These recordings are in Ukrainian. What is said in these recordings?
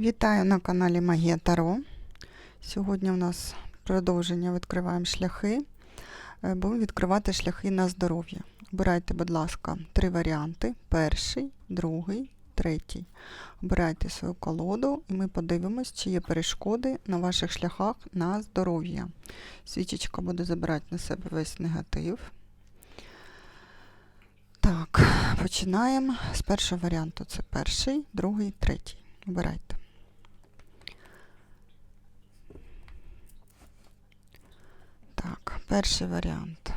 Вітаю на каналі Магія Таро. Сьогодні у нас продовження відкриваємо шляхи. Е, Будемо відкривати шляхи на здоров'я. Обирайте, будь ласка, три варіанти: перший, другий, третій. Обирайте свою колоду і ми подивимось, чи є перешкоди на ваших шляхах на здоров'я. Свічечка буде забирати на себе весь негатив. Так, починаємо з першого варіанту. Це перший, другий, третій. Обирайте. Так, перший варіант.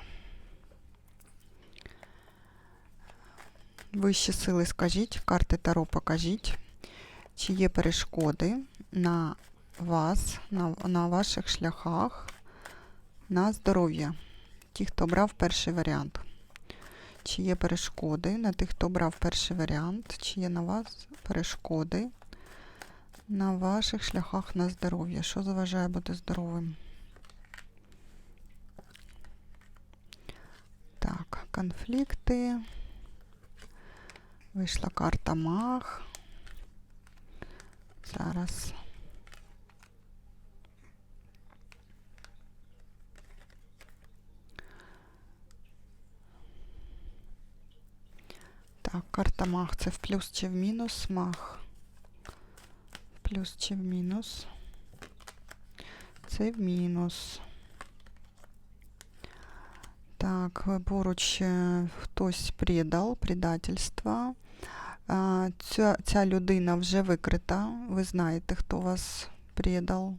Вищі сили скажіть, карти Таро покажіть, чи є перешкоди на вас, на, на ваших шляхах на здоров'я. Ті, хто брав перший варіант. Чи є перешкоди на тих, хто брав перший варіант, чи є на вас перешкоди на ваших шляхах на здоров'я? Що заважає бути здоровим? Так, конфлікти. Вийшла карта Маг. Зараз. Так, карта Маг. Це в плюс чи в мінус Маг? В плюс чи в мінус? Це в мінус. Так, поруч е, хтось предав, предательство. Ця, ця людина вже викрита. Ви знаєте, хто вас предав.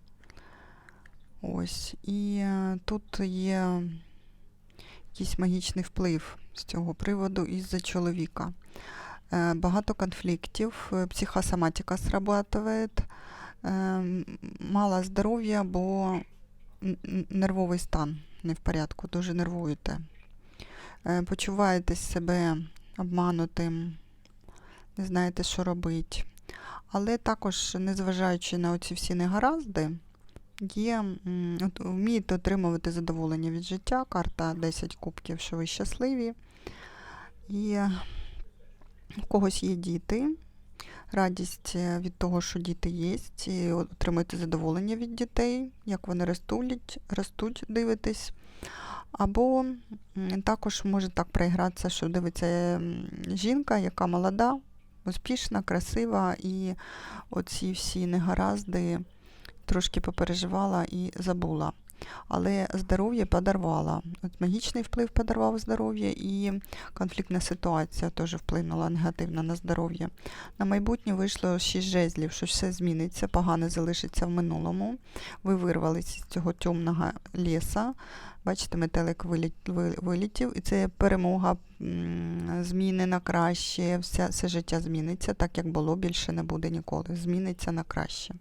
Ось. І е, тут є якийсь магічний вплив з цього приводу із-за чоловіка. Е, Багато конфліктів, психосоматика срабатывает, мало здоров'я, бо нервовий стан не в порядку, дуже нервуєте. Е, Почуваєте себе обманутим, не знаєте, що робити. Але також, незважаючи на оці всі негаразди, є, вмієте отримувати задоволення від життя. Карта 10 кубків, що ви щасливі. І у когось є діти. Радість е, від того, що діти є, і отримуєте задоволення від дітей, як вони ростуть, ростуть дивитесь. Або також може так проігратися, що дивиться жінка, яка молода, успішна, красива, і оці всі негаразди трошки попереживала і забула. Але здоров'я подарувала. От магічний вплив подарував здоров'я, і конфліктна ситуація теж вплинула негативно на здоров'я. На майбутнє вийшло 6 жезлів, що все зміниться, погане залишиться в минулому. Ви вирвалися з цього темного ліса. Бачите, метелик вилітів, і це перемога зміни на краще. Все, все життя зміниться, так як було, більше не буде ніколи. Зміниться на краще.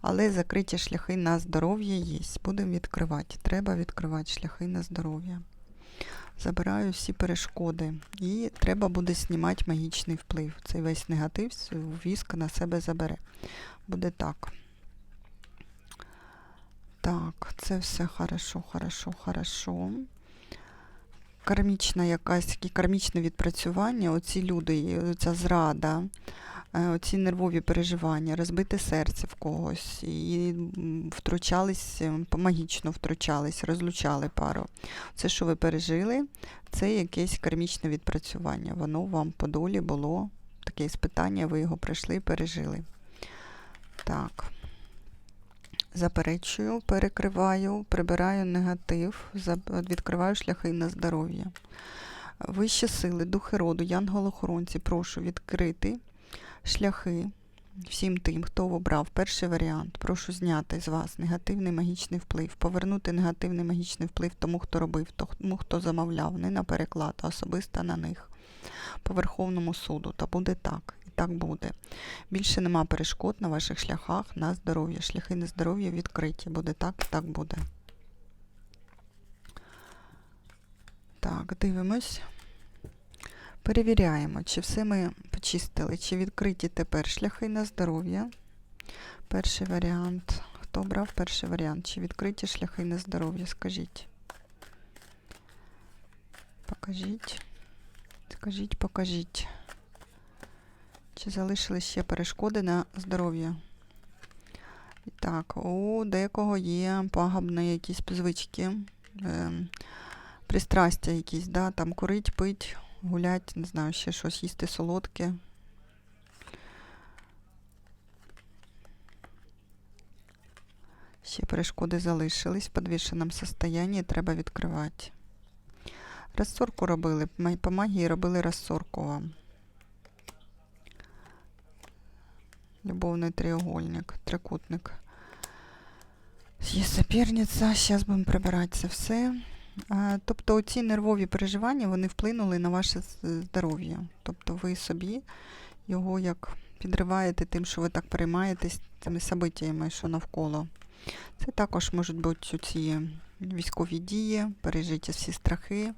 Але закриті шляхи на здоров'я є. Будемо відкривати. Треба відкривати шляхи на здоров'я. Забираю всі перешкоди. І треба буде знімати магічний вплив. Цей весь негатив віск на себе забере. Буде так. Так, це все хорошо, хорошо, хорошо. Кармічна якась, кармічне відпрацювання, оці люди, ця зрада, е, оці нервові переживання, розбите серце в когось, і втручались, е, магічно втручались, розлучали пару. Це, що ви пережили, це якесь кармічне відпрацювання. Воно вам по долі було таке іспитання, ви його пройшли, пережили. Так. Заперечую, перекриваю, прибираю негатив, відкриваю шляхи на здоров'я. Вищі сили, духи роду, янголохоронці, прошу відкрити шляхи всім тим, хто обрав перший варіант. Прошу зняти з вас негативний магічний вплив, повернути негативний магічний вплив тому, хто робив, тому, хто замовляв, не на переклад, а особисто на них. По Верховному суду. Та буде так. Так буде. Більше нема перешкод на ваших шляхах на здоров'я. Шляхи на здоров'я відкриті. Буде так так буде. Так, дивимось. Перевіряємо, чи все ми почистили, чи відкриті тепер шляхи на здоров'я. Перший варіант. Хто брав перший варіант? Чи відкриті шляхи на здоров'я? Скажіть. Покажіть. Скажіть, покажіть. Чи залишились ще перешкоди на здоров'я? Так, у декого є пагубні якісь звички, е, пристрастя якісь, да, там курить, пить, гулять, не знаю, ще щось, їсти солодке. Ще перешкоди залишились в підвішеному состоянні, треба відкривати. Розсорку робили, по магії робили розсорку вам. Любовний треугольник, трикутник. Є суперниця, зараз будемо прибирати це все. Тобто ці нервові переживання вони вплинули на ваше здоров'я. Тобто ви собі його як підриваєте тим, що ви так переймаєтесь цими событиями, що навколо. Це також можуть бути ці військові дії, пережиті всі страхи.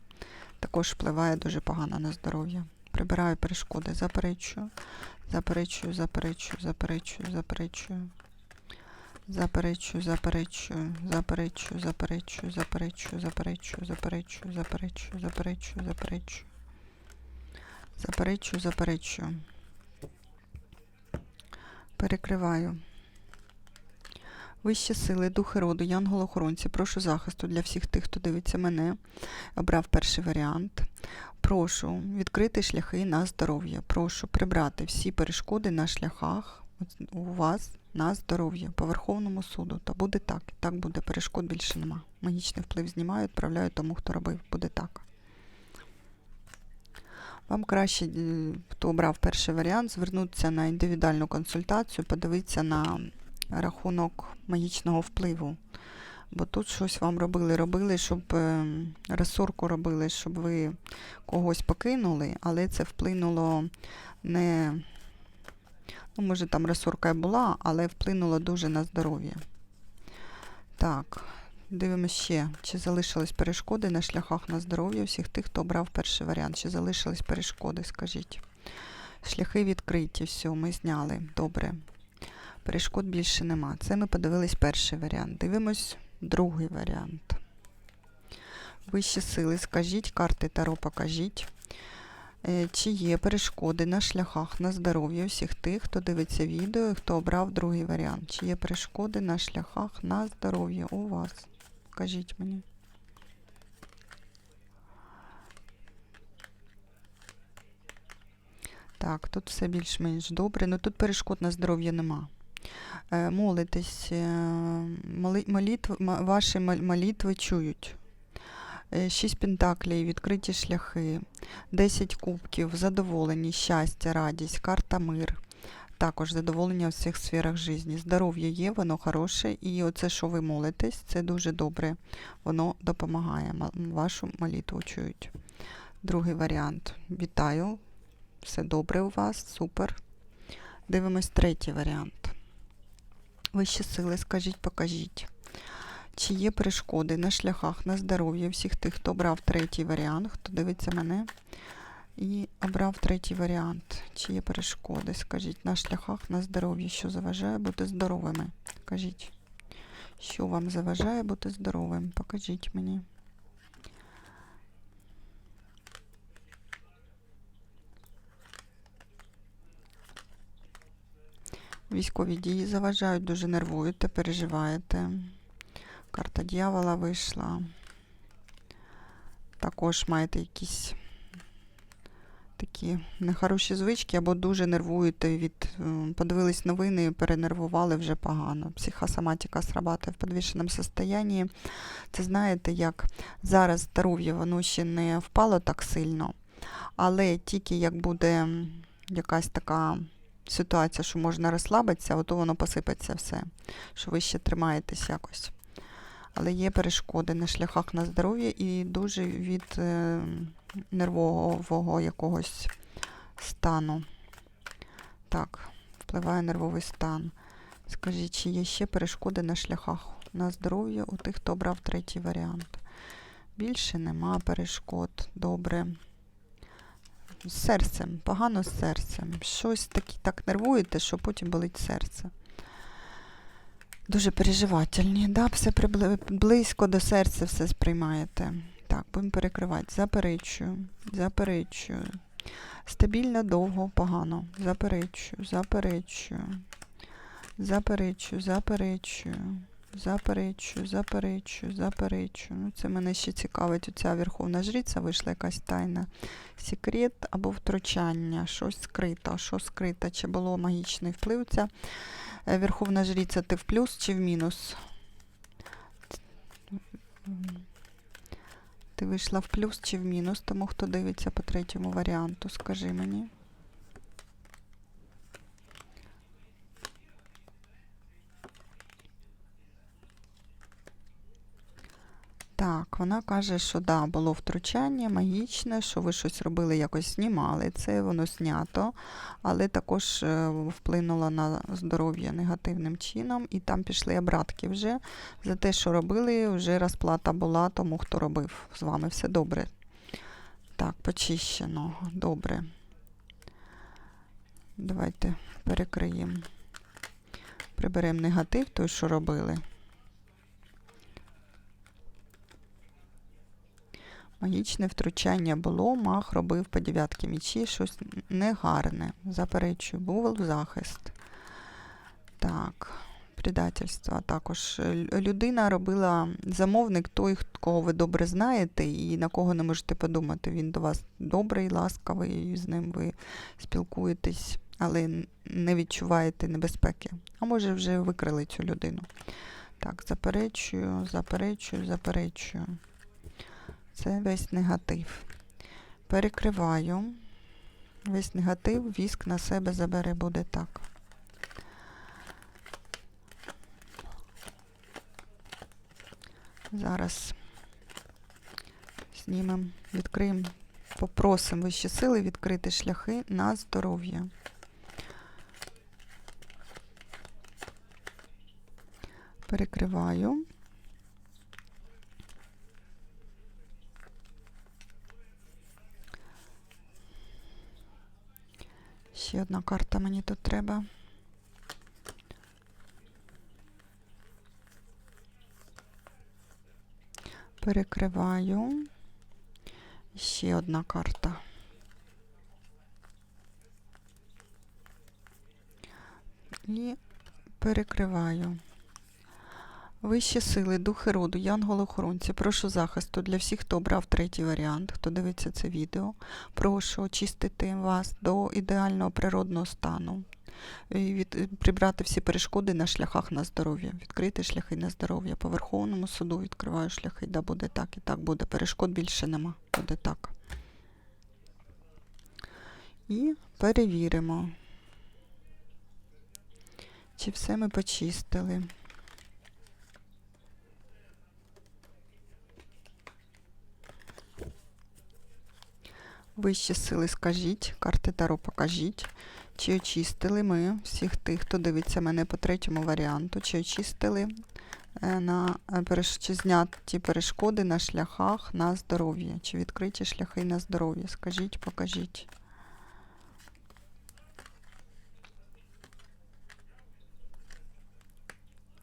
Також впливає дуже погано на здоров'я. Прибираю перешкоди, заперечую, заперечую, заперечую, заперечую, заперечую. Заперечую, заперечую, заперечую, заперечую, заперечую, заперечую, заперечую, заперечую, заперечую, заперечую. Заперечую, заперечую. Перекриваю. Вищі сили, духи роду, янголохоронці, прошу захисту для всіх тих, хто дивиться мене. Обрав перший варіант. Прошу відкрити шляхи на здоров'я. Прошу прибрати всі перешкоди на шляхах у вас на здоров'я по Верховному суду. Та буде так. Так буде. Перешкод більше нема. Магічний вплив знімаю, відправляю тому, хто робив. Буде так. Вам краще, хто обрав перший варіант, звернутися на індивідуальну консультацію, подивитися на рахунок магічного впливу. Бо тут щось вам робили, робили, щоб е, розсорку робили, щоб ви когось покинули, але це вплинуло не. Ну, може, там розсорка і була, але вплинуло дуже на здоров'я. Так, дивимося ще, чи залишились перешкоди на шляхах на здоров'я всіх тих, хто обрав перший варіант. Чи залишились перешкоди, скажіть. Шляхи відкриті, все, ми зняли. Добре. Перешкод більше нема. Це ми подивились перший варіант. Дивимось другий варіант. Вищі сили, скажіть, карти Таро покажіть. Е, Чи є перешкоди на шляхах на здоров'я всіх тих, хто дивиться відео і хто обрав другий варіант? Чи є перешкоди на шляхах на здоров'я у вас? Кажіть мені. Так, тут все більш-менш добре. Ну тут перешкод на здоров'я нема. Е, Молитесь, е, молитв, ваші молитви чують. Е, Шість пентаклей, відкриті шляхи, 10 кубків, задоволені, щастя, радість, карта мир. Також задоволення в всіх сферах житті. Здоров'я є, воно хороше, і оце, що ви молитесь, це дуже добре. Воно допомагає. Вашу молитву чують. Другий варіант. Вітаю. Все добре у вас, супер. Дивимось третій варіант. Вищі сили, скажіть, покажіть. Чи є перешкоди на шляхах на здоров'я всіх тих, хто обрав третій варіант, хто дивиться мене і обрав третій варіант. Чи є перешкоди? Скажіть, на шляхах на здоров'я, що заважає бути здоровими? Кажіть, що вам заважає бути здоровим? Покажіть мені. Військові дії заважають, дуже нервуєте, переживаєте. Карта дьявола вийшла. Також маєте якісь такі нехороші звички, або дуже нервуєте від. е, Подивились новини перенервували вже погано. Психосоматика срабатує в підвішеному состоянні. Це знаєте, як зараз здоров'я воно ще не впало так сильно, але тільки як буде якась така ситуація, що можна розслабитися, ото воно посипеться все, що ви ще тримаєтесь якось. Але є перешкоди на шляхах на здоров'я і дуже від е, нервового якогось стану. Так, впливає нервовий стан. Скажіть, чи є ще перешкоди на шляхах на здоров'я у тих, хто обрав третій варіант? Більше нема перешкод. Добре. З серцем, погано з серцем. Щось такі так нервуєте, що потім болить серце. Дуже переживательні, да, все близько до серця все сприймаєте. Так, будемо перекривати. Заперечую, заперечую. Стабільно, довго, погано. Заперечую, заперечую. Заперечую, заперечую, заперечую, заперечую, заперечую. Ну, це мене ще цікавить. Оця Верховна Жриця вийшла якась тайна. Секрет або втручання, щось скрито. Що скрито? Чи було магічний вплив? Ця е, Верховна Жриця, ти в плюс чи в мінус? Ти вийшла в плюс чи в мінус, тому хто дивиться по третьому варіанту, скажи мені. Так, вона каже, що да, було втручання магічне, що ви щось робили, якось знімали це, воно знято, але також е, вплинуло на здоров'я негативним чином, і там пішли обратки вже за те, що робили, вже розплата була тому, хто робив. З вами все добре. Так, почищено. Добре. Давайте перекриємо. Приберемо негатив, той, що робили. Магічне втручання було, мах робив по дев'ятки мічі, щось негарне. Заперечую, був захист. Так, предательство. Також е, людина робила замовник той, кого ви добре знаєте, і на кого не можете подумати. Він до вас добрий, ласкавий, і з ним ви спілкуєтесь, але не відчуваєте небезпеки. А може вже викрили цю людину. Так, заперечую, заперечую, заперечую. Це весь негатив. Перекриваю. Весь негатив, віск на себе забере, буде так. Зараз знімемо, відкриємо, попросимо вищі сили відкрити шляхи на здоров'я. Перекриваю. Ще одна карта мені тут треба. Перекриваю. Ще одна карта. І перекриваю. Вищі сили, духи роду, янголи-охоронці, прошу захисту для всіх, хто обрав третій варіант, хто дивиться це відео. Прошу очистити вас до ідеального природного стану, і від, прибрати всі перешкоди на шляхах на здоров'я, відкрити шляхи на здоров'я. По Верховному суду відкриваю шляхи, да буде так і так буде. Перешкод більше нема, буде так. І перевіримо, чи все ми почистили. Вищі сили скажіть, карти Таро покажіть, чи очистили ми всіх тих, хто дивиться мене по третьому варіанту, чи очистили е, на е, чи зняті перешкоди на шляхах на здоров'я, чи відкриті шляхи на здоров'я. Скажіть, покажіть.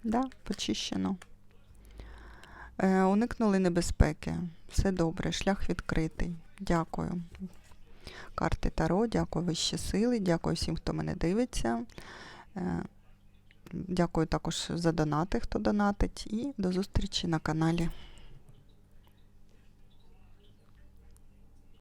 Да, почищено. Е, уникнули небезпеки. Все добре, шлях відкритий. Дякую. Карти Таро, дякую вищі сили, дякую всім, хто мене дивиться. Е, Дякую також за донати, хто донатить. І до зустрічі на каналі.